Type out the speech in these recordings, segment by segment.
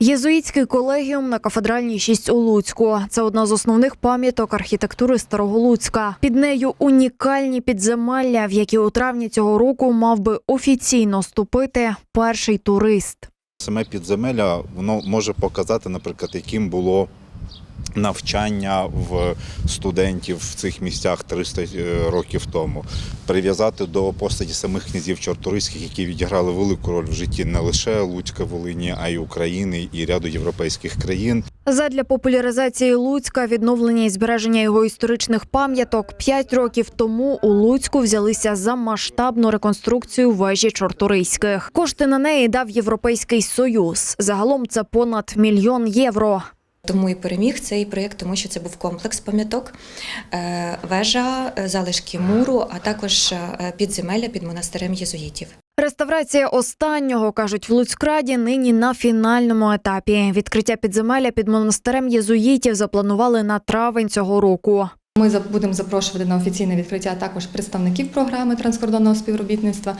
Єзуїтський колегіум на кафедральній 6 у Луцьку. Це одна з основних пам'яток архітектури Старого Луцька. Під нею унікальні підземелля, в які у травні цього року мав би офіційно ступити перший турист. Саме підземелля воно може показати, наприклад, яким було навчання в студентів в цих місцях 300 років тому, прив'язати до постаті самих князів чорторийських, які відіграли велику роль в житті не лише Луцька, Волині, а й України і ряду європейських країн. Задля популяризації Луцька, відновлення і збереження його історичних пам'яток п'ять років тому у Луцьку взялися за масштабну реконструкцію вежі Чорторийських. Кошти на неї дав Європейський Союз. Загалом це понад мільйон євро. Тому і переміг цей проєкт, тому що це був комплекс пам'яток, е, вежа, е, залишки муру, а також е, підземелля під монастирем єзуїтів. Реставрація останнього кажуть в Луцькраді нині на фінальному етапі. Відкриття підземелля під монастирем єзуїтів запланували на травень цього року. Ми будемо запрошувати на офіційне відкриття також представників програми транскордонного співробітництва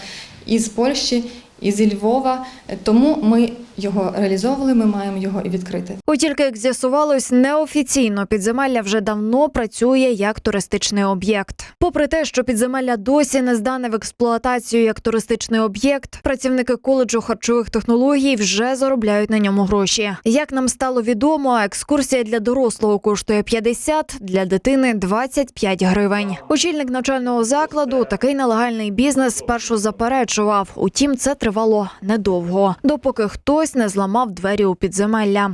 із Польщі, і зі Львова. Тому ми його реалізовували. Ми маємо його і відкрити. От тільки як з'ясувалось, неофіційно підземелля вже давно працює як туристичний об'єкт. Попри те, що підземелля досі не здане в експлуатацію як туристичний об'єкт, працівники коледжу харчових технологій вже заробляють на ньому гроші. Як нам стало відомо, екскурсія для дорослого коштує 50, для дитини 25 гривень. Очільник навчального закладу такий нелегальний бізнес спершу заперечував. Утім, це тривало недовго, допоки хтось не зламав двері у підземелля.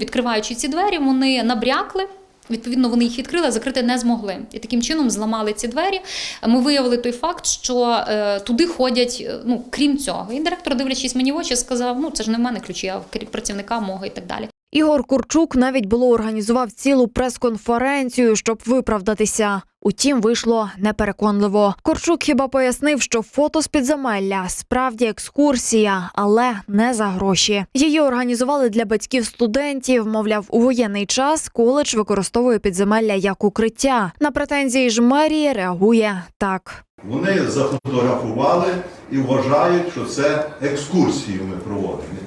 Відкриваючи ці двері, вони набрякли. Відповідно, вони їх відкрили, а закрити не змогли. І таким чином зламали ці двері. Ми виявили той факт, що е, туди ходять, е, ну крім цього. І директор, дивлячись мені в очі, сказав: ну це ж не в мене ключі, а в працівника мого і так далі. Ігор Курчук навіть було організував цілу прес-конференцію, щоб виправдатися. Утім, вийшло непереконливо. Корчук хіба пояснив, що фото з підземелля справді екскурсія, але не за гроші. Її організували для батьків студентів. Мовляв, у воєнний час коледж використовує підземелля як укриття. На претензії ж мерії реагує так. Вони зафотографували і вважають, що це екскурсії ми проводимо.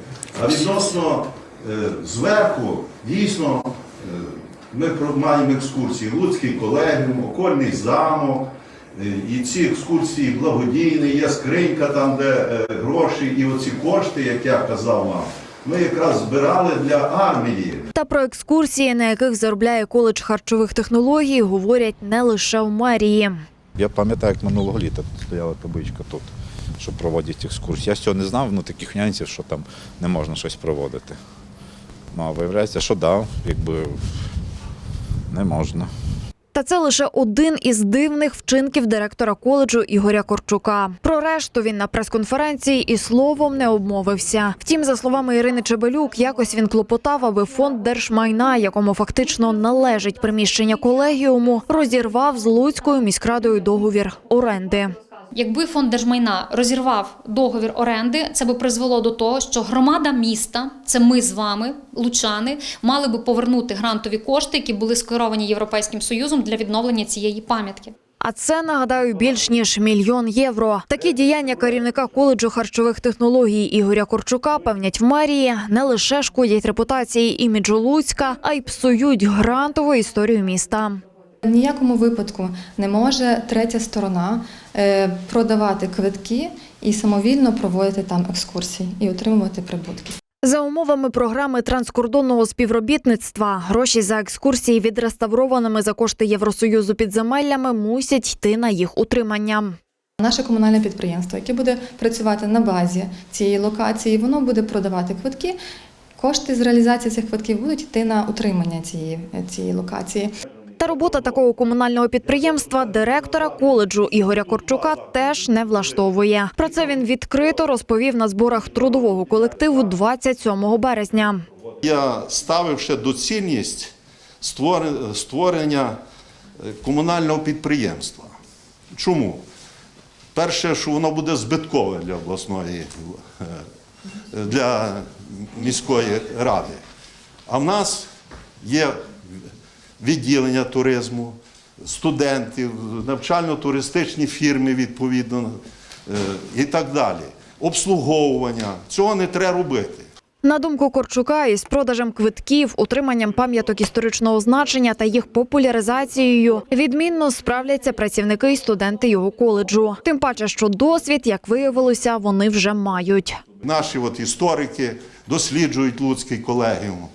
А відносно е, зверху, дійсно, е, ми про- маємо екскурсії Луцький колегіум, окольний замок. е, І ці екскурсії благодійні, є скринька там, де е, гроші, і оці кошти, як я казав вам, ми якраз збирали для армії. Та про екскурсії, на яких заробляє коледж харчових технологій, говорять не лише в мерії. Я пам'ятаю, як минулого літа стояла табличка тут, що проводять екскурсії. Я з цього не знав, ну таких нюансів, що там не можна щось проводити. Ну, а виявляється, що да, якби не можна. Та це лише один із дивних вчинків директора коледжу Ігоря Корчука. Про решту він на прес-конференції і словом не обмовився. Втім, за словами Ірини Чебелюк, якось він клопотав, аби фонд держмайна, якому фактично належить приміщення колегіуму, розірвав з Луцькою міськрадою договір оренди. Якби фонд держмайна розірвав договір оренди, це би призвело до того, що громада міста, це ми з вами, лучани, мали би повернути грантові кошти, які були скеровані Європейським Союзом для відновлення цієї пам'ятки. А це нагадаю більш ніж мільйон євро. Такі діяння керівника коледжу харчових технологій Ігоря Корчука певнять в мерії не лише шкодять репутації іміджу Луцька, а й псують грантову історію міста. В ніякому випадку не може третя сторона е, продавати квитки і самовільно проводити там екскурсії і отримувати прибутки. За умовами програми транскордонного співробітництва гроші за екскурсії відреставрованими за кошти Євросоюзу підземеллями мусять йти на їх утримання. Наше комунальне підприємство, яке буде працювати на базі цієї локації, воно буде продавати квитки. Кошти з реалізації цих квитків будуть йти на утримання цієї, цієї локації. Та робота такого комунального підприємства директора коледжу Ігоря Корчука теж не влаштовує. Про це він відкрито розповів на зборах трудового колективу 27 березня. Я ставив ще доцільність створення е, комунального підприємства. Чому? Перше, що воно буде збиткове для обласної, е, для міської ради. А в нас є відділення туризму, студентів, навчально-туристичні фірми відповідно е, і так далі. Обслуговування. Цього не треба робити. На думку Корчука, із продажем квитків, утриманням пам'яток історичного значення та їх популяризацією відмінно справляться працівники і студенти його коледжу. Тим паче, що досвід, як виявилося, вони вже мають. Наші от історики досліджують Луцький колегіум.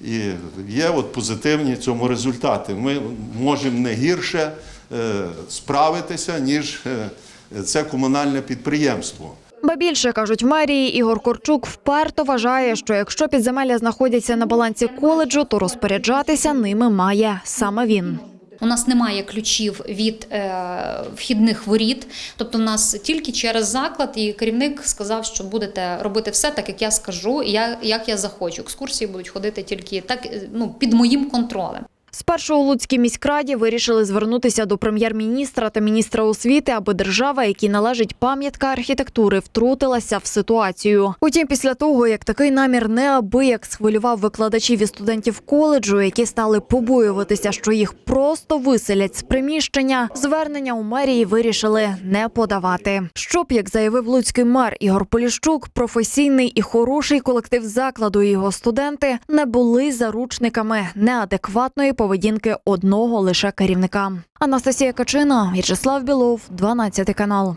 І є от позитивні цьому результати. Ми можемо не гірше е, справитися, ніж е, це комунальне підприємство. Ба більше кажуть в мерії, Ігор Корчук вперто вважає, що якщо підземелля знаходяться на балансі коледжу, то розпоряджатися ними має саме він. У нас немає ключів від е, вхідних воріт, тобто в нас тільки через заклад, і керівник сказав, що будете робити все так, як я скажу, і як я захочу. Екскурсії будуть ходити тільки так, е, ну під моїм контролем. Спершу у Луцькій міськраді вирішили звернутися до прем'єр-міністра та міністра освіти, аби держава, якій належить пам'ятка архітектури, втрутилася в ситуацію. Утім, після того, як такий намір неабияк схвилював викладачів і студентів коледжу, які стали побоюватися, що їх просто виселять з приміщення, звернення у мерії вирішили не подавати. Щоб, як заявив луцький мер Ігор Поліщук, професійний і хороший колектив закладу і його студенти не були заручниками неадекватної поведінки одного лише керівника. Анастасія Качина, В'ячеслав Білов, 12 канал.